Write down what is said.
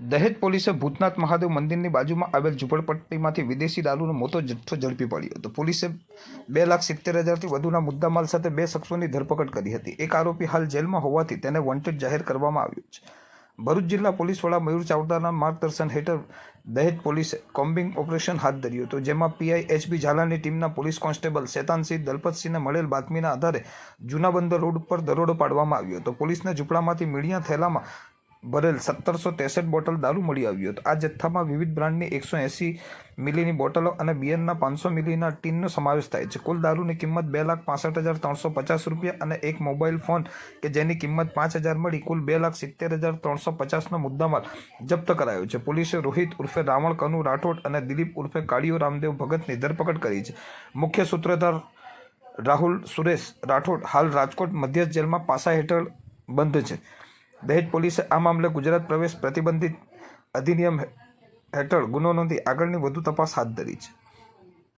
દહેજ પોલીસે ભૂતનાથ મહાદેવ મંદિરની બાજુમાં આવેલ ઝૂંપડપટ્ટીમાંથી વિદેશી દારૂનો મોટો જથ્થો ઝડપી પડ્યો હતો. પોલીસે બે લાખ સિત્તેર હજારથી વધુના મુદ્દામાલ સાથે બે શખ્સોની ધરપકડ કરી હતી. એક આરોપી હાલ જેલમાં હોવાથી તેને વોન્ટેડ જાહેર કરવામાં આવ્યું છે. ભરૂચ જિલ્લા પોલીસ વડા મયુર ચાવડાના માર્ગદર્શન હેઠળ દહેજ પોલીસે કોમ્બિંગ ઓપરેશન હાથ ધર્યું હતું, જેમાં પીઆઈ એચબી ઝાલાની ટીમના પોલીસ કોન્સ્ટેબલ શેતાનસિંહ દલપતસિંહને મળેલ બાતમીના આધારે જૂના બંદર રોડ ઉપર દરોડો પાડવામાં આવ્યો હતો. પોલીસને ઝૂંપડામાંથી મીડિયા થેલામાં ભરેલ સત્તરસો ત્રેસઠ બોટલ દારૂ મળી આવ્યું હતું. આ જથ્થામાં વિવિધ બ્રાન્ડની એકસો એંસી મિલીની બોટલો અને બિયરના પાંચસો મિલીના ટીનનો સમાવેશ થાય છે. કુલ દારૂની કિંમત બે લાખ પાસઠ હજાર ત્રણસો પચાસ રૂપિયા અને એક મોબાઈલ ફોન કે જેની કિંમત પાંચ હજાર મળી. કુલ બે લાખ સિત્તેર હજાર ત્રણસો પચાસનો મુદ્દામાલ જપ્ત કરાયો છે. પોલીસે રોહિત ઉર્ફે રાવણ, કનુ રાઠોડ અને દિલીપ ઉર્ફે કાળીઓ રામદેવ ભગતની ધરપકડ કરી છે. મુખ્ય સૂત્રધાર રાહુલ સુરેશ રાઠોડ હાલ રાજકોટ મધ્ય જેલમાં પાસા હેઠળ બંધ છે. દહેજ પોલીસે આ મામલે ગુજરાત પ્રવેશ પ્રતિબંધિત અધિનિયમ હેઠળ ગુનો નોંધી આગળની વધુ તપાસ હાથ ધરી છે.